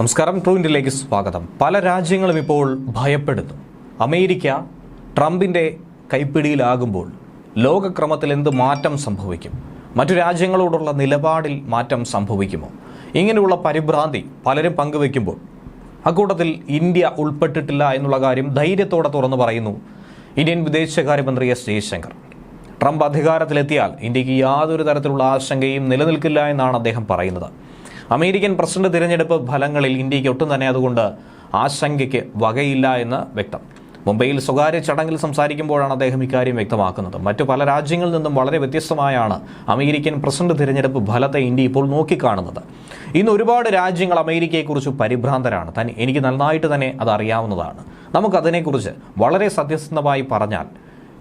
നമസ്കാരം ട്രൂ ഇന്ത്യയിലേക്ക് സ്വാഗതം. പല രാജ്യങ്ങളും ഇപ്പോൾ ഭയപ്പെടുന്നു. അമേരിക്ക ട്രംപിന്റെ കൈപ്പിടിയിലാകുമ്പോൾ ലോകക്രമത്തിൽ എന്ത് മാറ്റം സംഭവിക്കും? മറ്റു രാജ്യങ്ങളോടുള്ള നിലപാടിൽ മാറ്റം സംഭവിക്കുമോ? ഇങ്ങനെയുള്ള പരിഭ്രാന്തി പലരും പങ്കുവെക്കുമ്പോൾ അക്കൂട്ടത്തിൽ ഇന്ത്യ ഉൾപ്പെട്ടിട്ടില്ല എന്നുള്ള കാര്യം ധൈര്യത്തോടെ തുറന്നു പറയുന്നു ഇന്ത്യൻ വിദേശകാര്യമന്ത്രി എസ് ജയശങ്കർ. ട്രംപ് അധികാരത്തിലെത്തിയാൽ ഇന്ത്യയ്ക്ക് യാതൊരു തരത്തിലുള്ള ആശങ്കയും നിലനിൽക്കില്ല എന്നാണ് അദ്ദേഹം പറയുന്നത്. അമേരിക്കൻ പ്രസിഡന്റ് തിരഞ്ഞെടുപ്പ് ഫലങ്ങളിൽ ഇന്ത്യയ്ക്ക് ഒട്ടും തന്നെ അതുകൊണ്ട് ആശങ്കയ്ക്ക് വകയില്ല എന്ന് വ്യക്തം. മുംബൈയിൽ സ്വകാര്യ ചടങ്ങിൽ സംസാരിക്കുമ്പോഴാണ് അദ്ദേഹം ഇക്കാര്യം വ്യക്തമാക്കുന്നത്. മറ്റു പല രാജ്യങ്ങളിൽ നിന്നും വളരെ വ്യത്യസ്തമായാണ് അമേരിക്കൻ പ്രസിഡന്റ് തിരഞ്ഞെടുപ്പ് ഫലത്തെ ഇന്ത്യ ഇപ്പോൾ നോക്കിക്കാണുന്നത്. ഇന്ന് ഒരുപാട് രാജ്യങ്ങൾ അമേരിക്കയെക്കുറിച്ച് പരിഭ്രാന്തരാണ്. തന്നെ എനിക്ക് നന്നായിട്ട് തന്നെ അത് അറിയാവുന്നതാണ് നമുക്കതിനെക്കുറിച്ച് വളരെ സത്യസന്ധമായി പറഞ്ഞാൽ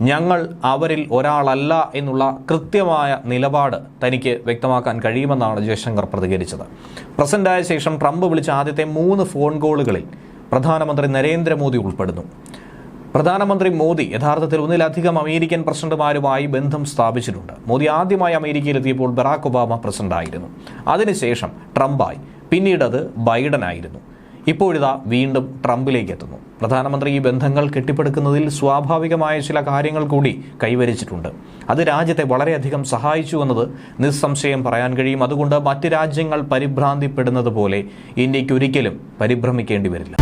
ഞങ്ങൾ അവരിൽ ഒരാളല്ല എന്നുള്ള കൃത്യമായ നിലപാട് തനിക്ക് വ്യക്തമാക്കാൻ കഴിയുമെന്നാണ് ജയശങ്കർ പ്രതികരിച്ചത്. പ്രസിഡന്റായ ശേഷം ട്രംപ് വിളിച്ച ആദ്യത്തെ മൂന്ന് ഫോൺ കോളുകളിൽ പ്രധാനമന്ത്രി നരേന്ദ്രമോദി ഉൾപ്പെടുന്നു. പ്രധാനമന്ത്രി മോദി യഥാർത്ഥത്തിൽ ഒന്നിലധികം അമേരിക്കൻ പ്രസിഡന്റുമാരുമായി ബന്ധം സ്ഥാപിച്ചിട്ടുണ്ട്. മോദി ആദ്യമായി അമേരിക്കയിലെത്തിയപ്പോൾ ബറാക് ഒബാമ പ്രസിഡന്റായിരുന്നു. അതിനുശേഷം ട്രംപായി പിന്നീടത് ബൈഡനായിരുന്നു. ഇപ്പോഴിതാ വീണ്ടും ട്രംപിലേക്ക് എത്തുന്നു പ്രധാനമന്ത്രി ഈ ബന്ധങ്ങൾ കെട്ടിപ്പടുക്കുന്നതിൽ സ്വാഭാവികമായ ചില കാര്യങ്ങൾ കൂടി കൈവരിച്ചിട്ടുണ്ട്. അത് രാജ്യത്തെ വളരെയധികം സഹായിച്ചു എന്നത് നിസ്സംശയം പറയാൻ കഴിയും. അതുകൊണ്ട് മറ്റ് രാജ്യങ്ങൾ പരിഭ്രാന്തിപ്പെടുന്നത് പോലെ ഇന്ത്യയ്ക്ക് ഒരിക്കലും പരിഭ്രമിക്കേണ്ടി വരില്ല.